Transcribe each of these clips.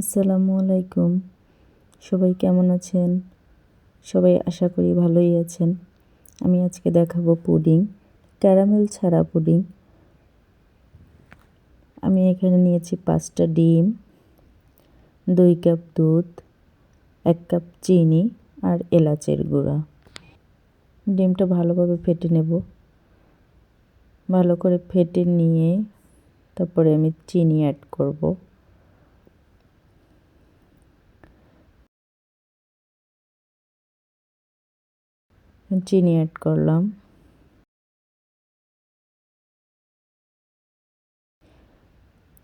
আসসালামু আলাইকুম। সবাই কেমন আছেন? সবাই আশা করি ভালোই আছেন। আমি আজকে দেখাবো পুডিং। ক্যারামেল ছাড়া পুডিং। আমি এখানে নিয়েছি পাঁচটা ডিম, দুই কাপ দুধ, এক কাপ চিনি আর এলাচের গুঁড়া। ডিমটা ভালোভাবে ফেটে নেব। ভালো করে ফেটে নিয়ে তারপরে আমি চিনি অ্যাড করব। চিনি অ্যাড করলাম।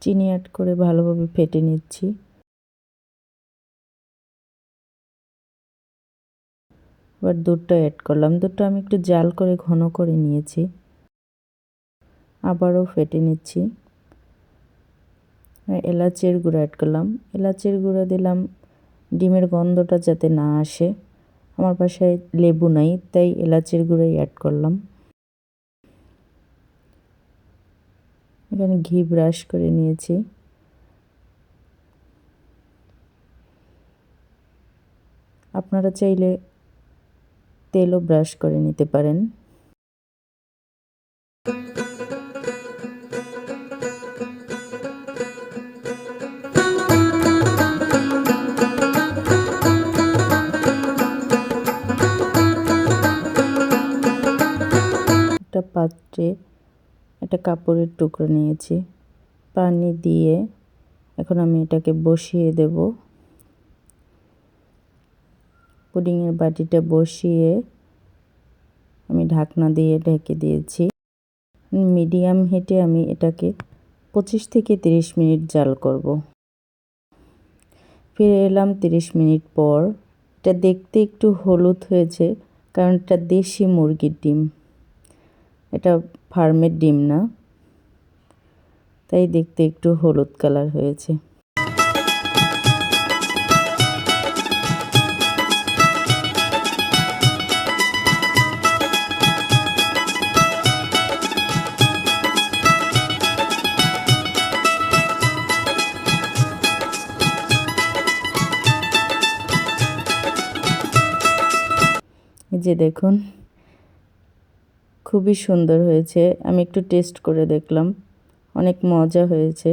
চিনি অ্যাড করে ভালোভাবে ফেটে নিচ্ছি। এবার দুধটা অ্যাড করলাম। দুধটা আমি একটু জাল করে ঘন করে নিয়েছি। আবারও ফেটে নিচ্ছি। এলাচের গুঁড়ো অ্যাড করলাম। এলাচের গুঁড়ো দিলাম। ডিমের গন্ধটা যাতে না আসে। আমার বাসায় লেবু নাই, তাই এলাচের গুঁড়োই অ্যাড করলাম। এখানে ঘি ব্রাশ করে নিয়েছি। আপনারা চাইলে তেলও ব্রাশ করে নিতে পারেন। পাত্রে একটা কাপড়ের টুকরো নিয়েছি। পানি দিয়ে এখন আমি এটাকে বসিয়ে দেব। পুডিংয়ের বাটিটা বসিয়ে আমি ঢাকনা দিয়ে ঢেকে দিয়েছি। মিডিয়াম হিটে আমি এটাকে পঁচিশ থেকে তিরিশ মিনিট জাল করব। ফিরে এলাম তিরিশ মিনিট পর। এটা দেখতে একটু হলুদ হয়েছে কারণ এটা দেশি মুরগির ডিম। এটা ফার্মের ডিম না। তাই দেখতে একটু হলুদ কালার হয়েছে। যে দেখুন খুবই সুন্দর হয়েছে। আমি একটু টেস্ট করে দেখলাম। অনেক মজা হয়েছে।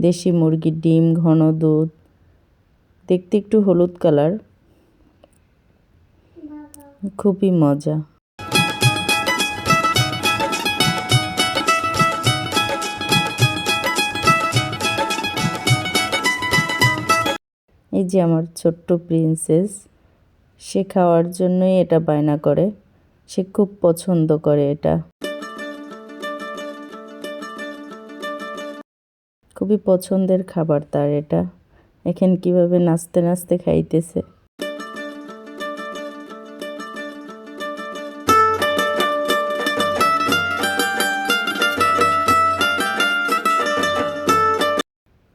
দেশি মুরগির ডিম, ঘন দুধ। দেখতে একটু হলুদ কালার খুবই মজা। এই যে আমার ছোট্ট প্রিন্সেস সে খাওয়ার জন্যই এটা বায়না করে। সে খুব পছন্দ করে এটা। খুবই পছন্দের খাবার তার এটা। এখন কীভাবে নাচতে নাচতে খাইতেছে।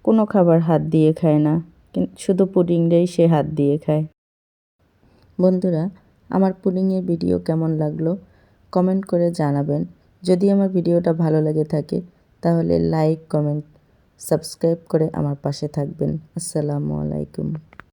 কোনো খাবার হাত দিয়ে খায় না। শুধু পুডিংটাই সে হাত দিয়ে খায়। বন্ধুরা আমার পুলিংয়ের ভিডিও কেমন লাগল কমেন্ট করে জানাবেন। যদি আমার ভিডিওটা ভালো লেগে থাকে, তাহলে লাইক, কমেন্ট, সাবস্ক্রাইব করে আমার পাশে থাকবেন। আসসালামু আলাইকুম।